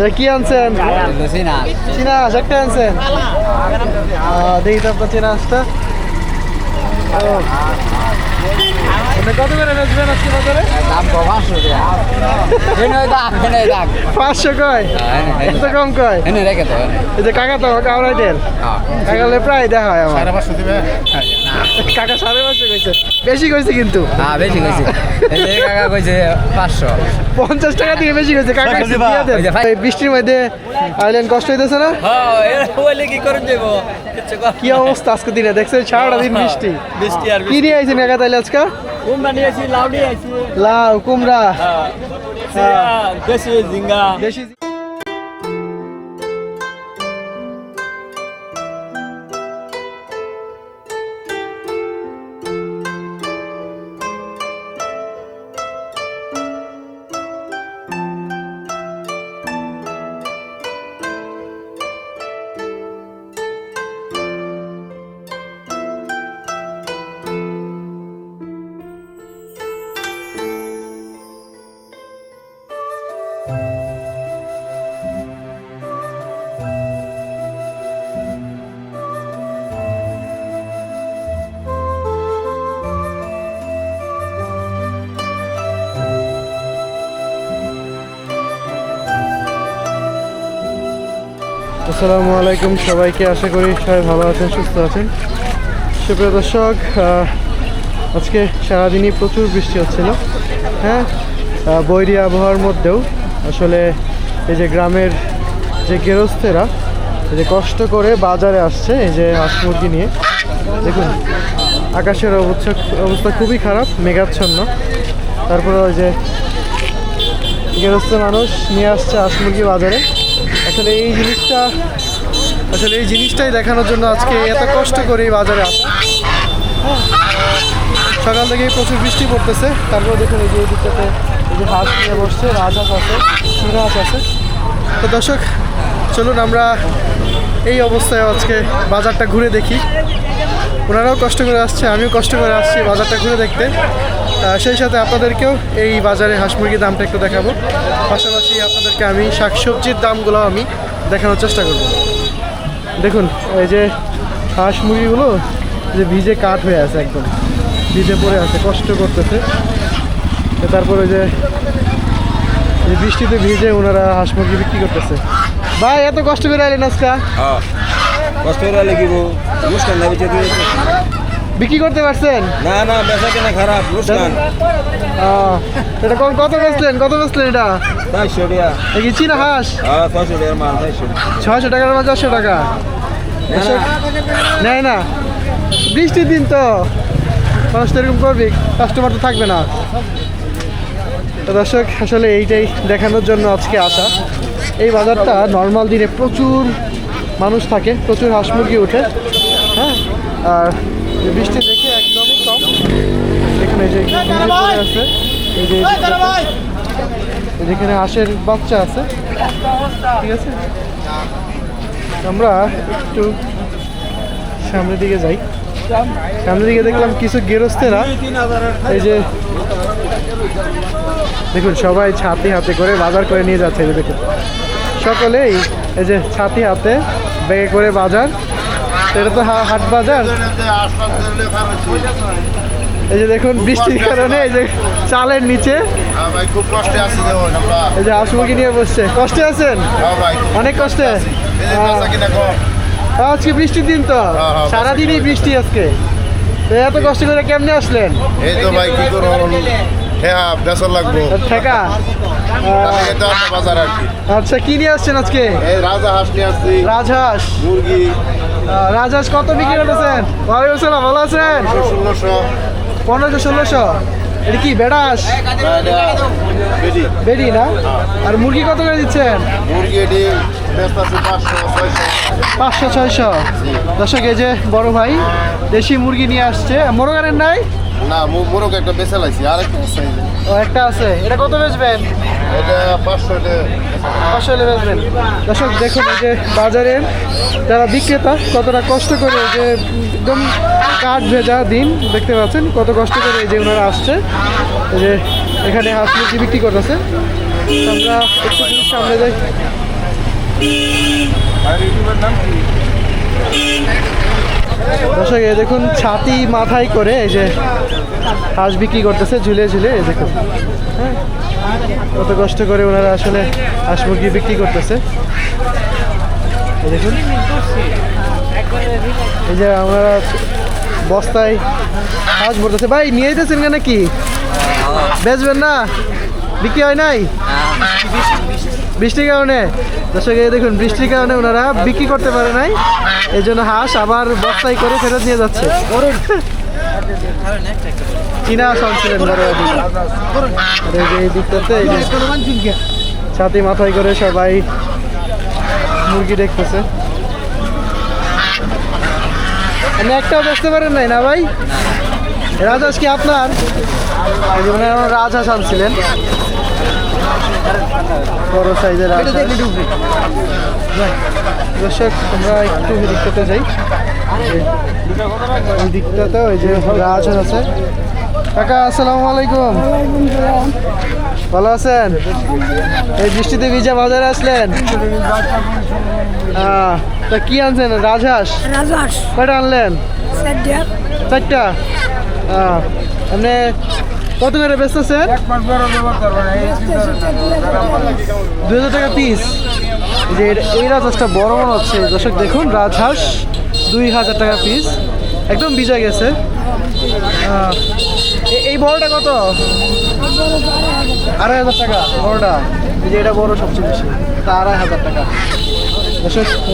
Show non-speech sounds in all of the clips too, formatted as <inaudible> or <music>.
এটা কি আনছেন? চীনা হাঁস একটা আনছেন? দেখি তো আপনার চীনা হাঁসটা। কত করে বেচবেন আজকে বাজারে? পাঁচশো কয়? এত কম কয়? এই যে কাকা তো কাউরাইটের কাকালে প্রায় দেখা হয় আমার কাকা সাড়ে পাঁচশো কইছে। বেশি কইছে কিন্তু। পঞ্চাশ টাকা থেকে বেশি কইছে। কাকা একটু দিয়ে দেন। ওই যে ভাই- এই বৃষ্টির মধ্যে আইলেন কষ্ট হইতেছে না? কি অবস্থা আজকে দিনে? দেখছেন সারাটা দিন বৃষ্টি। বৃষ্টি আর কি নিয়ে আইছেন কাকা তাইলে আজকে? কুমড়া নিয়েছি লাউ নিয়েছি লাউ কুমড়া। দেশি ঝিঙ্গা। দেশি আসসালামু আলাইকুম সবাইকে, আশা করি সবাই ভালো আছেন, সুস্থ আছেন। সুপ্রিয় দর্শক আজকে সারাদিনই প্রচুর বৃষ্টি হচ্ছিল। হ্যাঁ বৈরী আবহাওয়ার মধ্যেও আসলে এই যে গ্রামের যে গেরস্থেরা, এই যে কষ্ট করে বাজারে আসছে, এই যে হাঁস মুরগি নিয়ে। দেখুন, আকাশের অবস্থা অবস্থা খুবই খারাপ, মেঘাচ্ছন্ন। তারপরে ওই যে গেরস্থ মানুষ নিয়ে আসছে হাঁস মুরগি বাজারে। আসলে এই জিনিসটা, আসলে এই জিনিসটাই দেখানোর জন্য আজকে এত কষ্ট করে এই বাজারে আসা। সকাল থেকেই প্রচুর বৃষ্টি পড়তেছে। তারপরে দেখুন এই যে দিকটাতে এই যে হাঁস নিয়ে বসছে রাজহাঁস আছে হাঁস আছে। তো দর্শক, চলুন আমরা এই অবস্থায় আজকে বাজারটা ঘুরে দেখি। ওনারাও কষ্ট করে আসছে, আমিও কষ্ট করে আসছি বাজারটা ঘুরে দেখতে। সেই সাথে আপনাদেরকেও এই বাজারে হাঁস মুরগির দামটা একটু দেখাবো। পাশাপাশি আপনাদেরকে আমি শাকসবজির দামগুলো আমি দেখানোর চেষ্টা করব। দেখুন, এই যে হাঁস মুরগিগুলো যে ভিজে কাঠ হয়ে আছে একদম, ভিজে পড়ে আছে, কষ্ট করতেছে। তারপরে যে বৃষ্টিতে ভিজে ওনারা হাঁস মুরগি বিক্রি করতেছে। ভাই, এত কষ্ট করে আইলেন আজকে? কষ্ট করে না বেঁচে দিয়ে বিক্রি করতে পারছেন? না না বেচা কেনা খারাপ আহ, এটা কত কত বেচলেন? কত বেচলেন এটা? চারশো টাকা। কি চীনা হাঁস? ছয়শো টাকার মাল চারশো ছয়শো টাকার বা চারশো টাকা? নেয় না? বৃষ্টির দিন তো। মানুষ তো এরকম করবে কাস্টমার তো থাকবে না। দর্শক আসলে এইটাই দেখানোর জন্য আজকে আসা। এই বাজারটা নর্মাল দিনে প্রচুর মানুষ থাকে প্রচুর হাঁস মুরগি ওঠে। হ্যাঁ? আর বৃষ্টি দেখে একদমই কম। এখানে যে আছে এই যে যেখানে হাঁসের বাচ্চা আছে। ঠিক আছে? আমরা একটু সামনের দিকে যাই। সামনের দিকে দেখলাম কিছু গেরস্তেরা এই যে দেখুন সবাই ছাতি হাতে করে বাজার করে নিয়ে যাচ্ছে দেখুন। সকলেই এই যে ছাতি হাতে ব্যাগে করে বাজার এটা তো হাট বাজার। এই যে দেখুন বৃষ্টির কারণে এই যে চালের নিচে। হ্যাঁ খুব কষ্টে আছি এই যে মুরগি নিয়ে বসছে। কষ্টে আছেন? হ্যাঁ অনেক কষ্টে এই যে বেচা কিনা কম। আজকে বৃষ্টির দিন তো। হ্যাঁ, হ্যাঁ, সারাদিনই বৃষ্টি আজকে। এত কষ্ট করে কেমনে আসলেন? এই তো ভাই কি করব হ্যাঁ লাগবো। ঠেকা? বাজার আর কি। আচ্ছা কি নিয়ে আসছেন আজকে? এই রাজা হাঁস নিয়ে আসছি। রাজহাঁস। মুরগি। রাজহাঁস কত বিক্রি করতেছেন? ওয়ালাইকুম আসসালাম ভালো আছেন? পনেরোশো ষোলোশো। এটা কি বেড়াস? বেডি না? আর মুরগি কত করে দিচ্ছেন? পাঁচশো ছয়শো। দর্শক এই যে বড় ভাই দেশি মুরগি নিয়ে আসছে। মোরগানের নাই? না মু- মোরগ একটা বেচে লাইছি আর একটা আছে। এটা কত বেচবেন? দর্শক, দেখুন এই যে বাজারে যারা বিক্রেতা, কতটা কষ্ট করে যে একদম কাঠ ভেজা দিন, দেখতে পাচ্ছেন কত কষ্ট করে এই যে ওনারা আসছে। যে এখানে হাঁস মুরগি বিক্রি করতেছে। আমরা একটু সামনে যাই। দর্শক দেখুন ছাতি মাথায় করে এই যে হাঁস বিক্রি করতেছে, ঝুলে ঝুলে দেখুন। হ্যাঁ? কত কষ্ট করে ওনারা আসলে হাঁস মুরগি বিক্রি করতেছে। দেখুন। এই যে আমরা বস্তায় হাঁস ভরতেছে। ভাই, নিয়ে যেতেছেন কেন কি বেচবেন না? বিক্রি হয় নাই? বৃষ্টির কারণে? দর্শক, এই দেখুন, বৃষ্টির কারণে ওনারা বিক্রি করতে পারে নাই। এই জন্য হাঁস আবার বস্তায় করে ফেরত নিয়ে যাচ্ছে। চীনা হাঁস ছিলেন বড় যে দিকটাতে ছাতি মাথায় করে সবাই মুরগি দেখতেছে। আপনি একটাও বেচতে পারেন নাই না ভাই? রাজহাঁস কি আপনার? ওনারা রাজহাঁস আনছিলেন। বড় সাইজের দর্শক, আমরা একটু দিকটাতে যাই। ওই দিকটাতে ওই যে রাজহাঁস আছে। কাকা আসসালামু আলাইকুম। ভালো আছেন? এই বৃষ্টিতে ভিজা বাজারে আসলেন? তা কি আনছেন? রাজহাঁস? রাজাস কয়টা আনলেন? চারটা। আপনি কত করে বেচতেছেন দুই হাজার টাকা পিস যে এই রাজহাঁসটা বড় মনে হচ্ছে। দর্শক দেখুন রাজহাঁস দুই হাজার টাকা পিস একদম ভিজা গেছে। এই বড়টা কত? আড়াই হাজার টাকা, বড়টা। এই যে এটা বড় সবচেয়ে বেশি। তা আড়াই হাজার টাকা।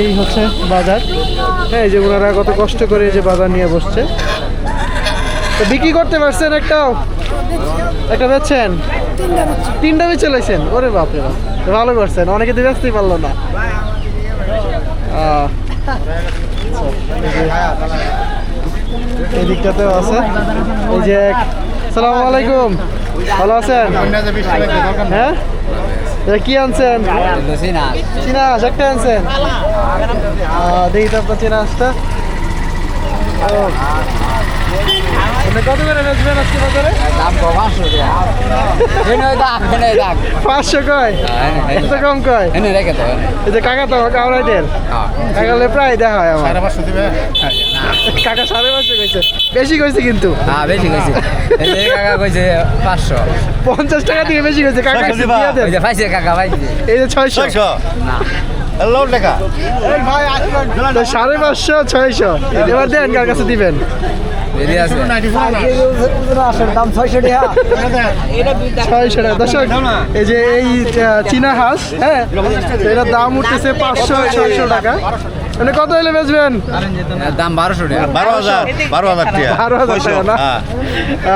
এই হচ্ছে বাজার। হ্যাঁ এই যে ওনারা কত কষ্ট করে এই যে বাজার নিয়ে বসছে। তো বিক্রি করতে পারছেন একটাও? একটা বেচছেন? তিনটা বেচে লাইছেন? ওরে বাপরে বাপ। ভালো করছেন। অনেকে তো বেচতেই পারল না। এই দিকটাতেও আছে। এই যে সালাম আলাইকুম। ভালো আছেন? হ্যাঁ? কি আনছেন? চীনা হাঁস একটা আনছেন। দেখি তো আপনার চীনা কত করে বেচবেন আজকে বাজারে? পাঁচশো কয়? এত কম কয়? এই যে কাকা তো কাউরাইটের কাকালে প্রায় দেখা হয় আমার। কাকা সাড়ে পাঁচশো কইছে। বেশি কইছে কিন্তু। বেশি কইছে। কাকা কইছে পাঁচশো। পঞ্চাশ টাকা থেকে বেশি কইছে। কাকা পাইছে কাকা পাইছে। এই যে ছয়শো। না। সাড়ে পাঁচশো ছয়শো। এবার দেন কার কাছে দিবেন। বেরিয়ে আছে? দাম ছয়শো টাকা। ছয়শো টাকা। এই যে এই চীনা হাঁস হ্যাঁ এটার দাম উঠতেছে পাঁচশো ছয়শো টাকা। মানে কত হলে বেচবেন? দাম বারোশো টাকা। বারো হাজার বারো হাজার টাকা। বারো হাজার টাকা না? হ্যাঁ।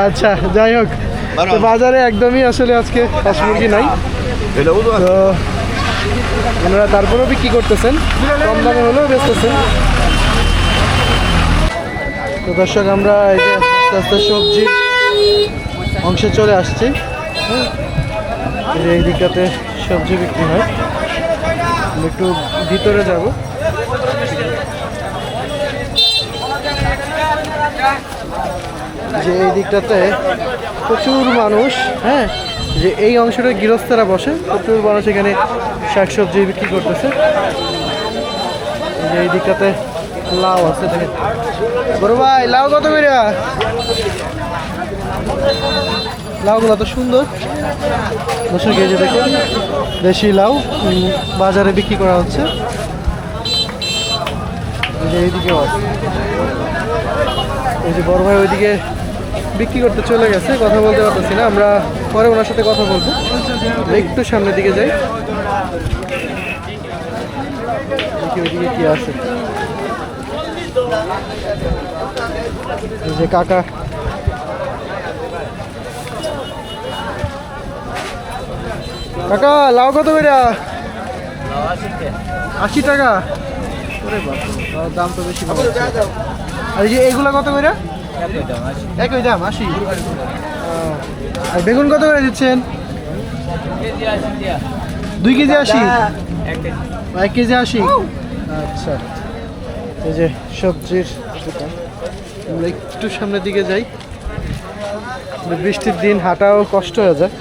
আচ্ছা যাই হোক তো বাজারে একদমই আসলে আজকে হাঁস মুরগি নাই। তো ওনারা তারপরেও বিক্রি করতেছেন কম দামে হলেও বেচতেছেন। তো দর্শক, আমরা এই যে আস্তে আস্তে সবজির অংশে চলে আসছি। হ্যাঁ। এই দিকটাতে সবজি বিক্রি হয়। একটু ভিতরে যাব। যে এই দিকটাতে প্রচুর মানুষ হ্যাঁ যে এই অংশটা গৃহস্থরা বসে, প্রচুর মানুষ এখানে শাকসবজি বিক্রি করতেছে। এই দিকটাতে লাউ আছে বড় ভাই, লাউ কত করে? লাউগুলো তো সুন্দর। এই যে দেখুন। দেশি লাউ বাজারে বিক্রি করা হচ্ছে। এইদিকেও আছে। এই যে বড় ভাই ওইদিকে বিক্রি করতে চলে গেছে, কথা বলতে পারতেছি না। আমরা পরে ওনার সাথে কথা বলব। একটু সামনের দিকে যাই। ওইদিকে কি আছে। যে কাকা। কাকা লাউ কত করে আশি টাকা। দাম তো বেশি আর যে এইগুলা কত করে একই দাম আশি। আর বেগুন কত করে দিচ্ছেন? দুই কেজি আশি? এক কেজি আশি? আচ্ছা। এই যে সবজির দোকান। আমরা একটু সামনের দিকে যাই। বৃষ্টির দিন হাঁটাও কষ্ট হয়ে যায়।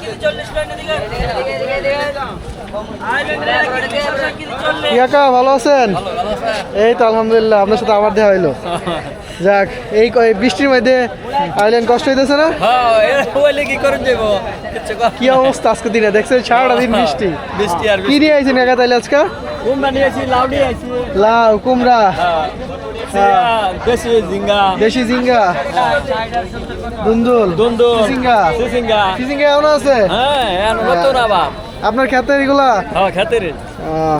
কি কাকা ভালো আছেন? এই তো আলহামদুলিল্লাহ আপনার সাথে আবার দেখা হইল। <laughs> যাক এই বৃষ্টির মধ্যে আইলেন কষ্ট হইতেছে না? কি যাব কি অবস্থা আজকে দিনে? দেখছেন সারাটা দিন বৃষ্টি। বৃষ্টি কি নিয়ে আইছেন কাকা তাইলে আজকে? লাউ কুমড়া। দেশি ঝিঙ্গা। দুন্দুল? দুন্দুল। আছে? হ্যাঁ নতুন আবার। আপনার ক্ষেতে এগুলা? হ্যাঁ খেতে রে আহ,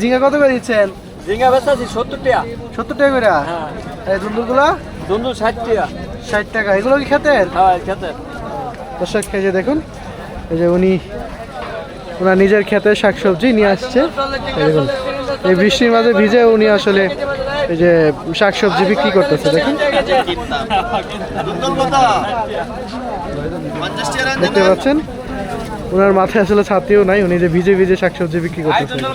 ঝিঙ্গা কত করে দিচ্ছেন? ঝিঙ্গা বেচাছি সত্তর টাকা। সত্তর টাকা করে? হ্যাঁ। এই দুন্দুলগুলা? দুন্দুল ষাট টাকা। ষাট টাকা। এগুলো কি খেতের হ্যাঁ খেতে দর্শক এই যে দেখুন এই যে উনি ওনার নিজের ক্ষেতের শাকসবজি নিয়ে আসছে। দেখুন এই বৃষ্টির মাঝে ভিজে উনি আসলে এই যে শাকসবজি বিক্রি করতেছে দেখুন। দেখতে পাচ্ছেন? ওনার মাথায় আসলে ছাতিও নাই উনি যে ভিজে ভিজে শাকসবজি বিক্রি করতেছে তো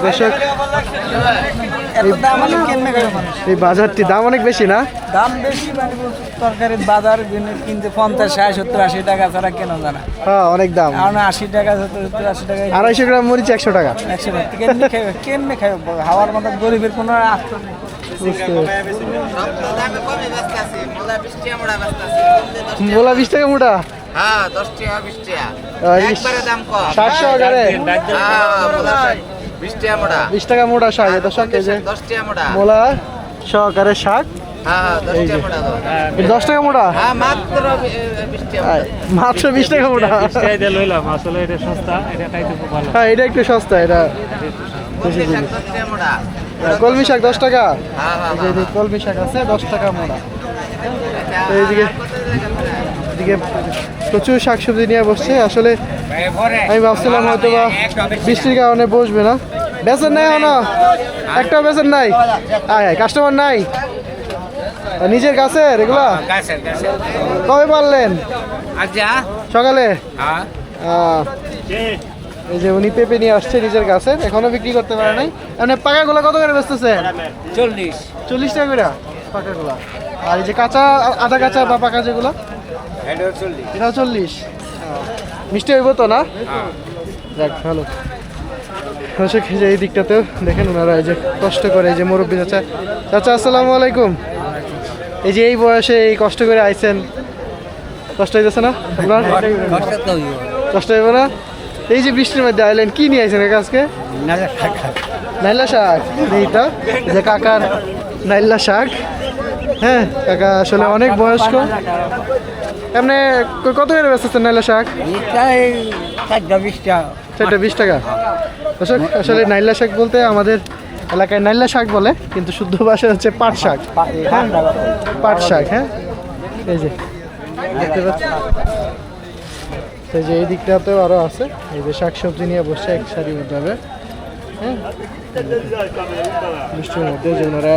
দর্শক? এই বাজারটি দাম অনেক বেশি না? দাম বেশি মানে তরকারির বাজার কিনে- কিনতে পঞ্চাশ ষাট সত্তর আশি টাকা ছাড়া কেন জানা হ্যাঁ অনেক দাম। এখন আশি টাকা সত্তর সত্তর আশি টাকা আড়াইশো গ্রাম মরিচ একশো টাকা। একশো টাকা। কেমনে খাবে কেমনে খাবে হাওয়ার মতো গরিবের কোনো আস্ত নেই। বুঝতে পেরেছি। মোলা বিশ টাকা মোটা? হ্যাঁ দশ টাকা বিশ টাকা। একবারে দাম কম। সাতশো আকারে হ্যাঁ বিশ টাকা মোটা। বিশ টাকা মোটা শাক এটা শাক এই দশ টাকা মোটা। মোলা সহকারে শাক? হ্যাঁ দশ যে। টাকা মোটা দাও দশ টাকা মোটা? হ্যাঁ মাত্র বিশ টাকা মোটা। লইলাম আসলে এটা সস্তা এটা খাইতে খুব ভালো। হ্যাঁ এটা একটু সস্তা এটা। কলমি শাক দশ টাকা কলমি শাক দশ টাকা। হ্যাঁ হ্যাঁ এই যে কলমি শাক আছে দশ টাকা মোটা। এইদিকে এদিকে প্রচুর শাকসবজি নিয়ে বসছে। আসলে আমি ভাবছিলাম হয়তো বা বৃষ্টির কারণে বসবে না। বেচেন নাই না একটা বেচেন নাই? আয় আয় কাস্টমার নাই? নিজের গাছের এগুলা? গাছের কবে পারলেন? আচ্ছা। সকালে? হ্যাঁ। এই যে উনি পেঁপে নিয়ে আসছে নিজের গাছের এখনও বিক্রি করতে পারে নাই। এমনি পাকাগুলো কত করে বেচতেছে? চল্লিশ। চল্লিশ টাকা করে? পাকাগুলা। আর এই যে কাঁচা আধা কাঁচা বা পাকা যেগুলো? এটাও চল্লিশ। মিষ্টি হইব তো না? যাক ভালো। দর্শক এই যে এই দিকটাতেও দেখেন ওনারা এই যে কষ্ট করে এই যে মুরব্বী চাচা। চাচা আসসালামু আলাইকুম। এই যে এই বয়সে এই কষ্ট করে আইছেন কষ্ট হইতেছে না আপনার? কষ্ট হইব না? এই যে বৃষ্টির মধ্যে আইলেন কি নিয়ে আইছেন আজকে? নাইলা শাক। এইটা এই যে কাকার নাইলা শাক। হ্যাঁ কাকা আসলে অনেক বয়স্ক। এমনি কত করে বেচতেছেন নাইলা শাক? চারটা বিশ টাকা সেটা বিশ টাকা? দর্শক আসলে নাইলা শাক বলতে আমাদের এলাকায় নাইলা শাক বলে কিন্তু শুদ্ধ ভাষা হচ্ছে পাট শাক। হ্যাঁ পাট শাক হ্যাঁ? এই যে দেখতে পাচ্ছেন? এই যে এই দিকটাতেও আরও আছে। এই যে শাক সবজি নিয়ে বসে এক সারিভাবে হ্যাঁ? বৃষ্টির মধ্যে যে ওনারা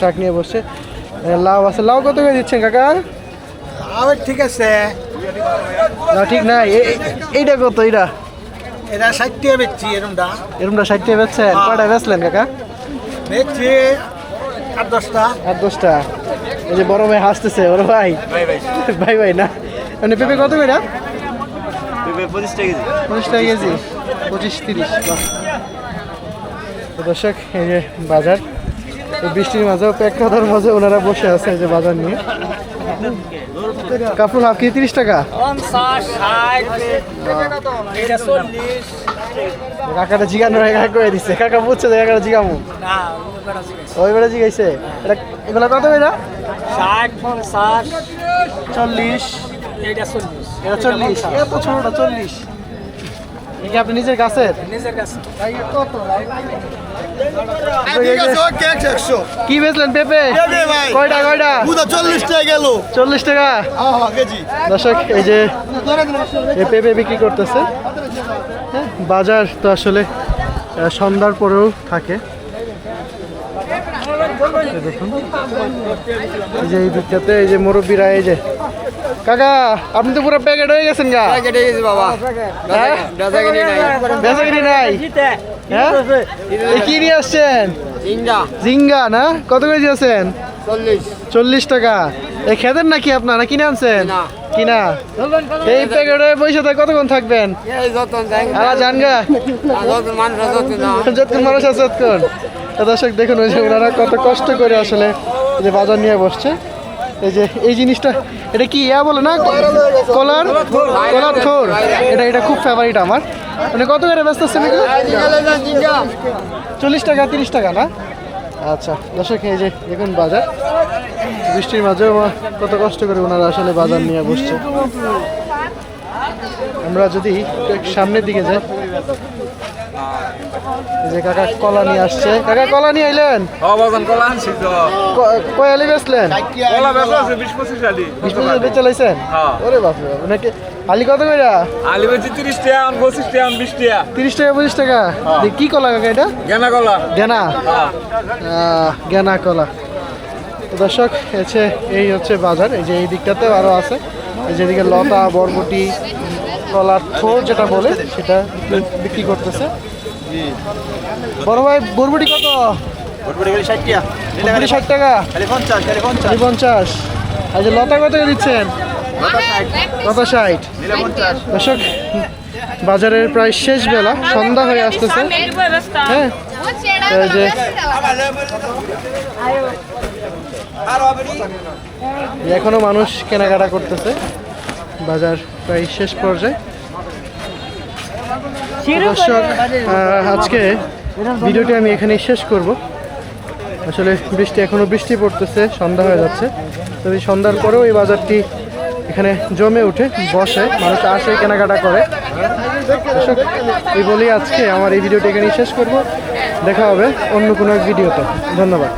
শাক নিয়ে বসছে লাউ আছে। লাউ কত করে দিচ্ছেন কাকা? ঠিক আছে। না ঠিক এ- এইটা কত? এইটা? এটা ষাট টাকা বেচছি ষাট টাকা বেচছেন? কয়টা বেচলেন কাকা? বেচছি আট দশটা। আর দশটা। এই যে বড় ভাই হাসতেছে বড় ভাই। ভাই ভাই। না? মানে পেঁপে কত পঁচিশ টাকা কেজি। পঁচিশ টাকা কেজি। পঁচিশ তিরিশ। দর্শক এই যে বাজার। বৃষ্টির মাঝেও প্যাক খাতার মাঝে ওনারা বসে আছে যে বাজার নিয়ে। কাপড় হাফ কেজি তিরিশ টাকা? কাকাটা জিগানো কাকা করে দিচ্ছে কাকা বুঝছে যে কাকাটা জিগামু। ওই বেড়ে জিগাইছে। এটা এগুলো কত এটা ষাট পঞ্চাশ চল্লিশ এটা চল্লিশ। এটা চল্লিশ। এত ছোটটা চল্লিশ। এটা আপনি নিজের গাছের? নিজের কাছে একশো কি বেচলেন পেঁপে? কয়টা কয়টা? চল্লিশ টাকা গেল। চল্লিশ টাকা? কেজি। দর্শক এই যে এই পেঁপে বিক্রি করতেছে। হ্যাঁ, বাজার তো আসলে সন্ধ্যার পরেও থাকে। এই দেখুন। এই যে এই দিকটাতে এই যে মুরব্বীরা এই যে। কাকা আপনি তো পুরো প্যাকেট হয়ে গেছেন গা। কেটে গেছে বাবা। হ্যাঁ? বেচা কিনি নাই। বেচাকিনি নাই। হ্যাঁ? কি নিয়ে আসছেন? জিঙ্গা। না? কত কেজি আছেন চল্লিশ। টাকা। এই খেতেন নাকি আপনারা? কিনে আনছেন? কিনা। এই প্যাকেটে পয়সা থাকে কতক্ষণ থাকবেন? জানগা? মানুষ যতক্ষণ মানুষ আছে ততক্ষণ। দর্শক দেখুন ওই যে ওনারা কত কষ্ট করে আসলে যে বাজার নিয়ে বসছে। এই যে, এই জিনিসটা, এটা কি ইয়া বলে না? কলার? কলার থোর এটা এটা খুব ফেভারিট আমার। মানে কত করে ব্যস্ত আছেন চল্লিশ টাকা, তিরিশ টাকা না? আচ্ছা দর্শক, এই যে, দেখুন বাজার। বৃষ্টির মাঝেও কত কষ্ট করে ওনারা আসলে বাজার নিয়ে বসছে। আমরা যদি সামনের দিকে যাই যে কাকা কলা নিয়ে আসছে। কাকা কলা নিয়ে আইলেন? কলা আনছি তো। ক- কয় আলি বেচলেন? কলা বেচা আছে আলি। বেচে লাইছেন। ওরে বাপ নাকি আলি কত করে আলি বেচি টাকা টাকা বিশ টাকা। কি কলা কাকা এটা? গেনা কলা। গেনা গেনা কলা। দর্শক হচ্ছে এই হচ্ছে বাজার এই যে এই দিকটাতেও আরও আছে। এই যেদিকে লতা বরবটি কলার থোর যেটা বলে সেটা বিক্রি করতেছে। বড় ভাই বরবটি কত? বরবটি ষাট টাকা। পঞ্চাশ আর যে লতা কত দিচ্ছেন? লতা ষাট। দর্শক বাজারের প্রায় শেষ বেলা সন্ধ্যা হয়ে আসতেছে। হ্যাঁ? যে এখনও মানুষ কেনাকাটা করতেছে। বাজার প্রায় শেষ পর্যায়ে। দর্শক আজকে ভিডিওটি আমি এখানেই শেষ করব। আসলে বৃষ্টি এখনও বৃষ্টি পড়তেছে সন্ধ্যা হয়ে যাচ্ছে। তবে সন্ধ্যার পরেও এই বাজারটি এখানে জমে উঠে বসে মানুষ আসে কেনাকাটা করে। দর্শক এই বলেই আজকে আমার এই ভিডিওটি এখানেই শেষ করব। দেখা হবে অন্য কোনো এক ভিডিওতে। ধন্যবাদ।